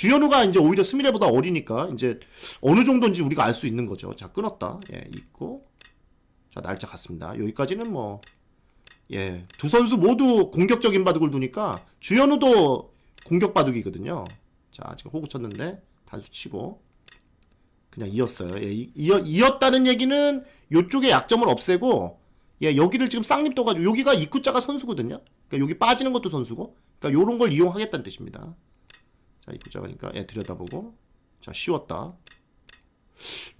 주현우가 이제 오히려 스미레보다 어리니까 이제 어느 정도인지 우리가 알 수 있는 거죠. 자, 끊었다. 예, 있고. 자, 날짜 갔습니다. 여기까지는 뭐, 예, 두 선수 모두 공격적인 바둑을 두니까 주현우도 공격 바둑이거든요. 자, 지금 호구 쳤는데 단수 치고 그냥 이었어요. 예, 이- 이어, 이었다는 얘기는 요쪽에 약점을 없애고 예, 여기를 지금 쌍립 떠가지고 여기가 입구자가 선수거든요. 그러니까 여기 빠지는 것도 선수고, 그러니까 요런 걸 이용하겠다는 뜻입니다. 자, 입구자가니까 예, 들여다보고 자, 쉬웠다.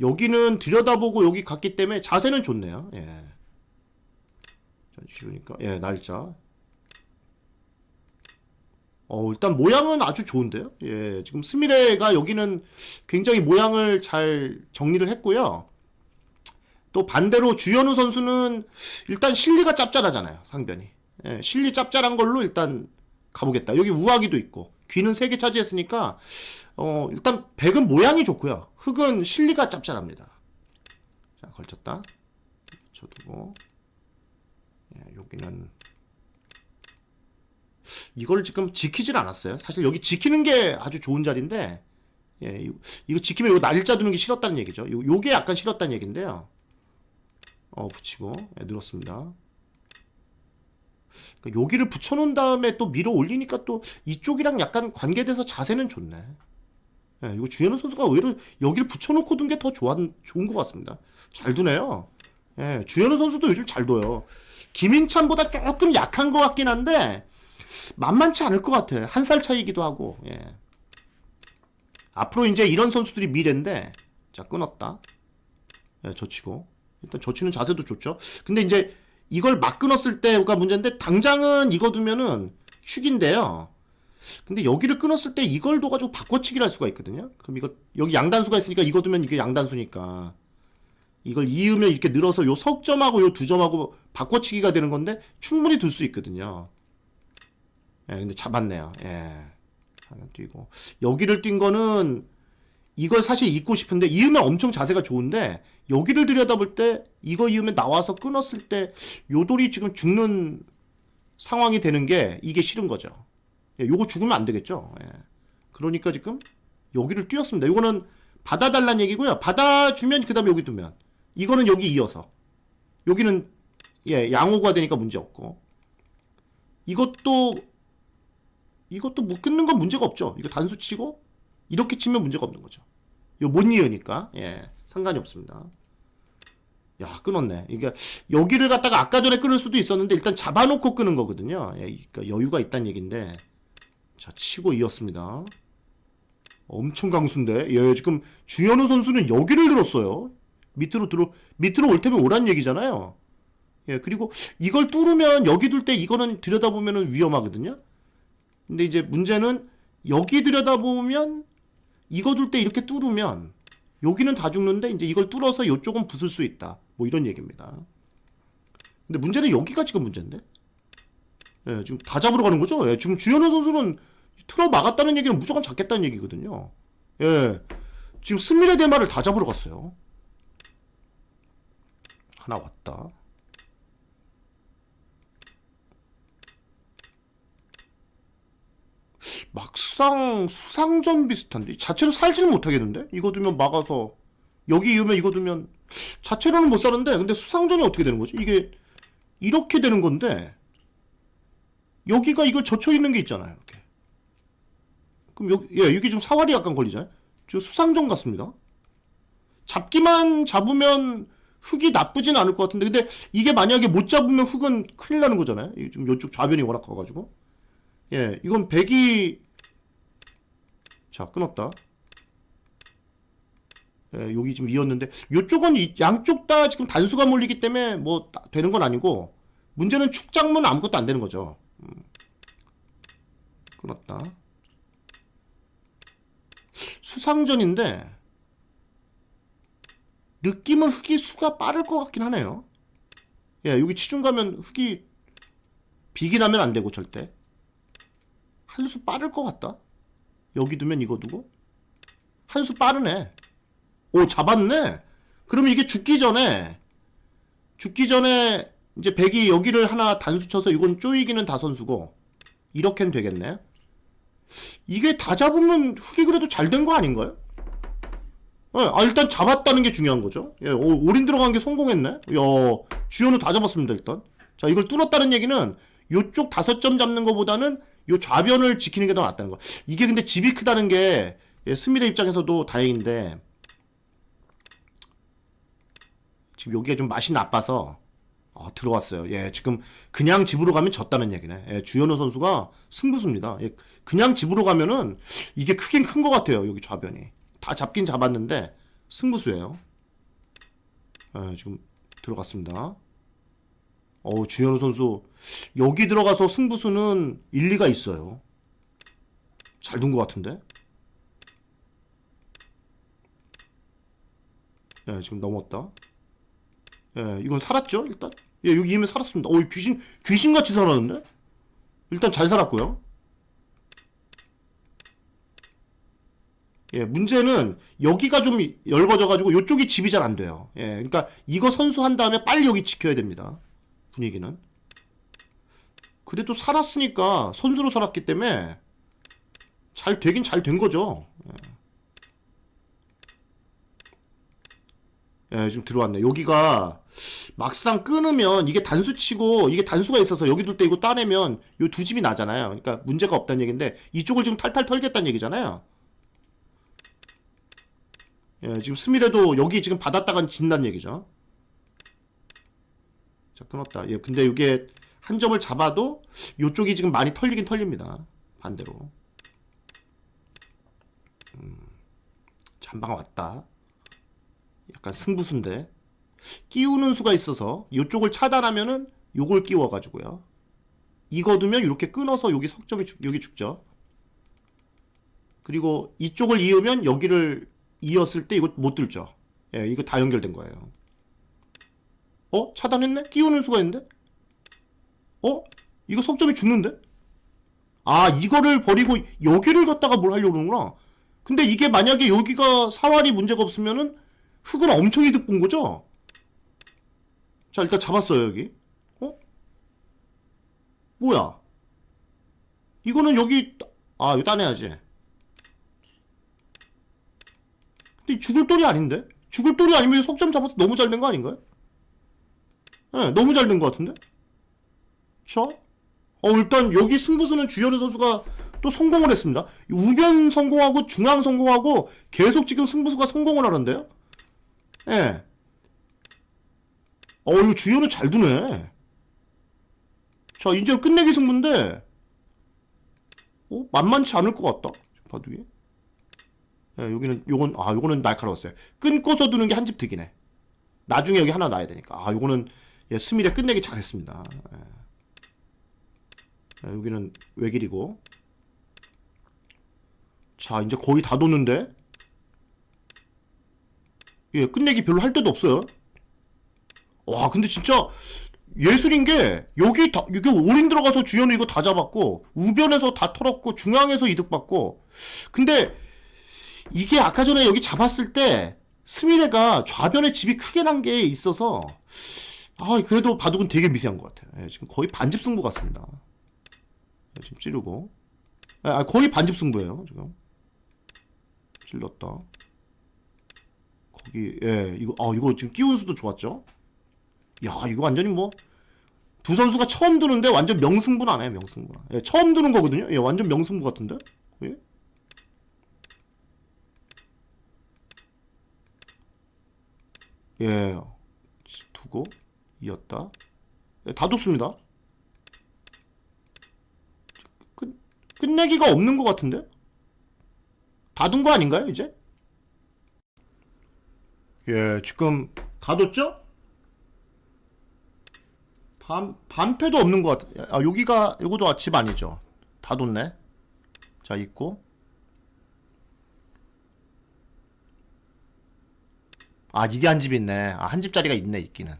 여기는 들여다보고 여기 갔기 때문에 자세는 좋네요. 예. 자, 쉬우니까 예, 날짜. 어, 일단 모양은 아주 좋은데요. 예, 지금 스미레가 여기는 굉장히 모양을 잘 정리를 했고요. 또 반대로 주현우 선수는 일단 실리가 짭짤하잖아요. 상변이. 예, 실리 짭짤한 걸로 일단 가보겠다. 여기 우아기도 있고 귀는 세개 차지했으니까 어, 일단 백은 모양이 좋고요. 흙은 실리가 짭짤합니다. 자, 걸쳤다. 쳐두고 예, 여기는 이걸 지금 지키질 않았어요. 사실 여기 지키는 게 아주 좋은 자리인데, 예, 이거, 이거 지키면 이거 날짜 두는 게 싫었다는 얘기죠. 요, 요게 약간 싫었다는 얘기인데요. 어, 붙이고, 예, 늘었습니다. 그러니까 여기를 붙여놓은 다음에 또 밀어 올리니까 또 이쪽이랑 약간 관계돼서 자세는 좋네. 예, 이거 주현우 선수가 의외로 여기를 붙여놓고 둔 게 더 좋은 것 같습니다. 잘 두네요. 예, 주현우 선수도 요즘 잘 둬요. 김인찬보다 조금 약한 것 같긴 한데, 만만치 않을 것 같아. 한 살 차이기도 하고, 예. 앞으로 이제 이런 선수들이 미래인데, 자, 끊었다. 예, 젖히고. 일단 젖히는 자세도 좋죠. 근데 이제 이걸 막 끊었을 때가 문제인데, 당장은 이거 두면은 축인데요. 근데 여기를 끊었을 때 이걸 둬가지고 바꿔치기를 할 수가 있거든요. 그럼 이거, 여기 양단수가 있으니까 이거 두면 이게 양단수니까. 이걸 이으면 이렇게 늘어서 요 석점하고 요 두 점하고 바꿔치기가 되는 건데, 충분히 둘 수 있거든요. 예, 근데 잡았네요. 예. 하나 뛰고. 여기를 뛴 거는 이걸 사실 잊고 싶은데 이으면 엄청 자세가 좋은데 여기를 들여다볼 때 이거 이으면 나와서 끊었을 때 요돌이 지금 죽는 상황이 되는 게 이게 싫은 거죠. 예, 요거 죽으면 안 되겠죠. 예. 그러니까 지금 여기를 띄웠습니다. 요거는 받아달란 얘기고요. 받아주면 그 다음에 여기 두면 이거는 여기 이어서 여기는 예 양호가 되니까 문제 없고 이것도 이것도 뭐 끊는 건 문제가 없죠. 이거 단수 치고 이렇게 치면 문제가 없는 거죠. 이거 못 이으니까 예 상관이 없습니다. 야 끊었네. 이게 여기를 갖다가 아까 전에 끊을 수도 있었는데 일단 잡아놓고 끊은 거거든요. 예, 그러니까 여유가 있다는 얘기인데 자 치고 이었습니다. 엄청 강수인데 예 지금 주현우 선수는 여기를 들었어요. 밑으로 들어 밑으로 올 테면 오란 얘기잖아요. 예 그리고 이걸 뚫으면 여기 둘 때 이거는 들여다보면은 위험하거든요. 근데 이제 문제는 여기 들여다보면 이거 둘 때 이렇게 뚫으면 여기는 다 죽는데 이제 이걸 뚫어서 이쪽은 부술 수 있다. 뭐 이런 얘기입니다. 근데 문제는 여기가 지금 문제인데. 예, 지금 다 잡으러 가는 거죠. 예, 지금 주현우 선수는 틀어 막았다는 얘기는 무조건 잡겠다는 얘기거든요. 예. 지금 스미레 대마를 다 잡으러 갔어요. 하나 왔다. 막상 수상전 비슷한데? 자체로 살지는 못하겠는데? 이거 두면 막아서 여기 이으면 이거 두면 자체로는 못 사는데 근데 수상전이 어떻게 되는 거지? 이게 이렇게 되는 건데 여기가 이걸 젖혀 있는 게 있잖아요 이렇게. 그럼 여기 예 여기 좀 사활이 약간 걸리잖아요? 저 수상전 같습니다. 잡기만 잡으면 흙이 나쁘진 않을 것 같은데 근데 이게 만약에 못 잡으면 흙은 큰일 나는 거잖아요? 좀 이쪽 좌변이 워낙 커가지고. 예, 이건 100이 자, 끊었다. 예, 여기 지금 이었는데 요쪽은 이- 양쪽 다 지금 단수가 몰리기 때문에 뭐 따- 되는 건 아니고 문제는 축장문 아무것도 안 되는 거죠. 음. 끊었다. 수상전인데 느낌은 흙이 수가 빠를 것 같긴 하네요. 예, 여기 치중 가면 흙이 비기 나면 안 되고 절대. 한 수 빠를 것 같다. 여기 두면 이거 두고 한 수 빠르네. 오 잡았네. 그러면 이게 죽기 전에 죽기 전에 이제 백이 여기를 하나 단수 쳐서 이건 쪼이기는 다 선수고 이렇게는 되겠네. 이게 다 잡으면 흑이 그래도 잘 된 거 아닌가요? 예, 아, 일단 잡았다는 게 중요한 거죠. 예, 오, 올인 들어간 게 성공했네. 야, 주연우 다 잡았습니다, 일단. 자, 이걸 뚫었다는 얘기는 요쪽 다섯 점 잡는 것보다는 요 좌변을 지키는 게 더 낫다는 거. 이게 근데 집이 크다는 게 예, 스미의 입장에서도 다행인데 지금 여기가 좀 맛이 나빠서 아, 들어왔어요. 예, 지금 그냥 집으로 가면 졌다는 얘기네. 예, 주현우 선수가 승부수입니다. 예, 그냥 집으로 가면은 이게 크긴 큰 것 같아요. 여기 좌변이 다 잡긴 잡았는데 승부수예요. 예, 지금 들어갔습니다. 어우, 주현우 선수 여기 들어가서 승부수는 일리가 있어요. 잘 둔 것 같은데. 예, 지금 넘었다. 예, 이건 살았죠, 일단. 예, 여기 이미 살았습니다. 어, 귀신, 귀신같이 살았는데? 일단 잘 살았고요. 예, 문제는 여기가 좀 열거져가지고 이쪽이 집이 잘 안 돼요. 예, 그러니까 이거 선수한 다음에 빨리 여기 지켜야 됩니다. 분위기는. 그래도 살았으니까 선수로 살았기 때문에 잘 되긴 잘 된 거죠. 예. 예, 지금 들어왔네. 여기가 막상 끊으면 이게 단수 치고 이게 단수가 있어서 여기 둘 때 이거 따내면 요 두 집이 나잖아요. 그러니까 문제가 없다는 얘기인데 이쪽을 지금 탈탈 털겠다는 얘기잖아요. 예, 지금 스미레도 여기 지금 받았다간 진다는 얘기죠. 자, 끊었다. 예, 근데 이게 한 점을 잡아도 요쪽이 지금 많이 털리긴 털립니다. 반대로. 음, 잔방 왔다. 약간 승부수인데. 끼우는 수가 있어서 요쪽을 차단하면은 요걸 끼워 가지고요. 이거 두면 이렇게 끊어서 여기 석점이 죽, 여기 죽죠. 그리고 이쪽을 이으면 여기를 이었을 때 이거 못 들죠. 예, 이거 다 연결된 거예요. 어? 차단했네? 끼우는 수가 있는데? 어? 이거 석점이 죽는데? 아, 이거를 버리고 여기를 갖다가 뭘 하려고 그러는구나. 근데 이게 만약에 여기가 사활이 문제가 없으면은 흙은 엄청 이득 본 거죠? 자, 일단 잡았어요, 여기. 어? 뭐야? 이거는 여기, 아, 이거 따내야지. 근데 죽을 돌이 아닌데? 죽을 돌이 아니면 석점 잡아서 너무 잘 된 거 아닌가요? 예, 너무 잘 된 것 같은데? 자, 어, 일단 여기 승부수는 주현우 선수가 또 성공을 했습니다. 우변 성공하고 중앙 성공하고 계속 지금 승부수가 성공을 하는데요? 예. 어, 이거 주현우 잘 두네. 자, 이제 끝내기 승부인데, 어, 만만치 않을 것 같다. 이게. 예, 여기는, 요건, 아, 요거는 날카로웠어요. 끊고서 두는 게 한 집 득이네. 나중에 여기 하나 놔야 되니까. 아, 요거는, 예, 스미레 끝내기 잘했습니다. 예. 예, 여기는 외길이고. 자, 이제 거의 다 뒀는데. 예, 끝내기 별로 할 데도 없어요. 와, 근데 진짜 예술인 게 여기 다 여기 올인 들어가서 주연우 이거 다 잡았고 우변에서 다 털었고 중앙에서 이득 받고. 근데 이게 아까 전에 여기 잡았을 때 스미레가 좌변에 집이 크게 난 게 있어서 아, 그래도 바둑은 되게 미세한 것 같아요. 예, 지금 거의 반집 승부 같습니다. 예, 지금 찌르고. 예, 아, 거의 반집 승부예요, 지금. 찔렀다. 거기, 예, 이거, 아, 이거 지금 끼운 수도 좋았죠? 야, 이거 완전히 뭐, 두 선수가 처음 두는데 완전 명승부는 안 해요, 명승부. 예, 처음 두는 거거든요? 예, 완전 명승부 같은데? 예? 예, 두고, 이었다. 예, 다 뒀습니다. 끝, 끝내기가 없는 것 같은데? 다 둔 거 아닌가요, 이제? 예, 지금 다 뒀죠? 반, 반패도 없는 것 같아. 아, 여기가, 요것도 집 아니죠? 다 뒀네. 자, 있고. 아, 이게 한 집 있네. 아, 한 집짜리가 있네, 있기는.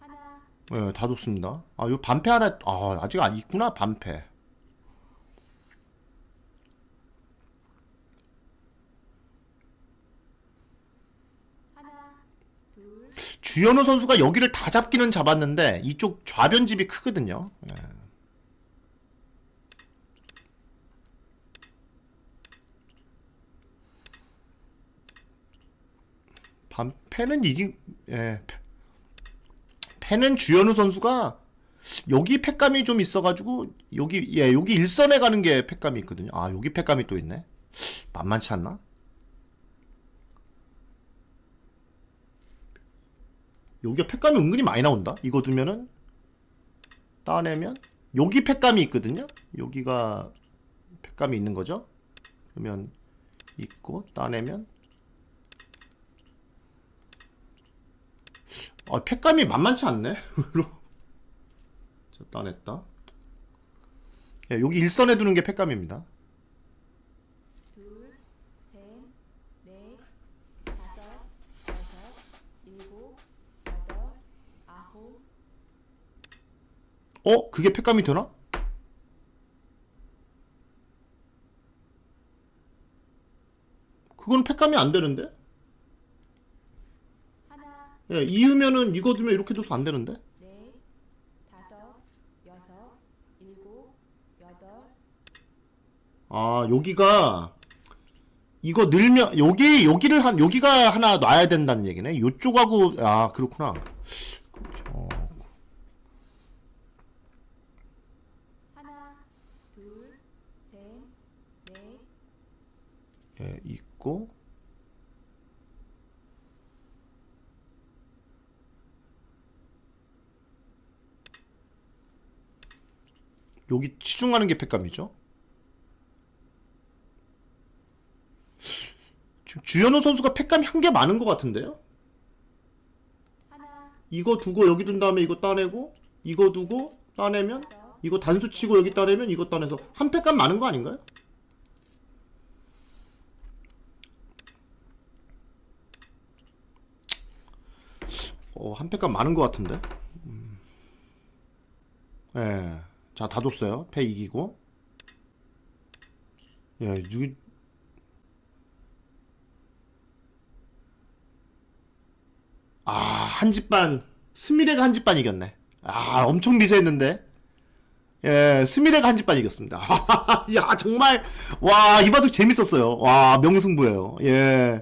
하나, 예, 다 뒀습니다. 아, 요 반패 하나, 아, 아직 안 있구나, 반패. 주현우 선수가 여기를 다 잡기는 잡았는데 이쪽 좌변집이 크거든요. 예. 반 패는 이긴 예. 패- 패는 주현우 선수가 여기 패감이 좀 있어가지고 여기 예 여기 일선에 가는 게 패감이 있거든요. 아 여기 패감이 또 있네. 만만치 않나? 여기가 팩감이 은근히 많이 나온다. 이거 두면은 따내면 여기 팩감이 있거든요. 여기가 팩감이 있는 거죠. 그러면 있고 따내면 아 팩감이 만만치 않네. 자 따냈다. 예, 여기 일선에 두는 게 팩감입니다. 둘, 셋, 넷, 다섯, 여섯, 일곱, 여덟, 아홉, 어? 그게 팩감이 되나? 그건 팩감이 안 되는데? 예, 이으면은 이거 두면 이렇게 둬서 안 되는데? 넷, 다섯, 여섯, 일곱, 여덟, 아, 여기가 이거 늘면 여기 여기를 한 여기가 하나 놔야 된다는 얘기네. 요쪽하고 아, 그렇구나. 어, 하나, 둘, 셋, 넷, 예, 있고 여기 치중하는 게 팩감이죠. 지금 주현우 선수가 팩감이 한개 많은 것 같은데요? 이거 두고 여기 둔 다음에 이거 따내고 이거 두고 따내면 이거 단수 치고 여기 따내면 이거 따내서 한 팩감 많은 거 아닌가요? 어, 한 팩감 많은 것 같은데. 음. 예. 자, 다 뒀어요. 패 이기고. 예, 유... 아, 한 집반. 스미레가 한 집반 이겼네. 아, 엄청 미세했는데. 예, 스미레가 한 집반 이겼습니다. 야, 정말, 와, 이 바둑 재밌었어요. 와, 명승부예요. 예.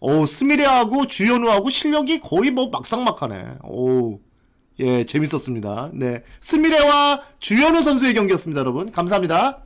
오, 스미레하고 주현우하고 실력이 거의 뭐 막상막하네. 오, 예, 재밌었습니다. 네. 스미레와 주현우 선수의 경기였습니다, 여러분. 감사합니다.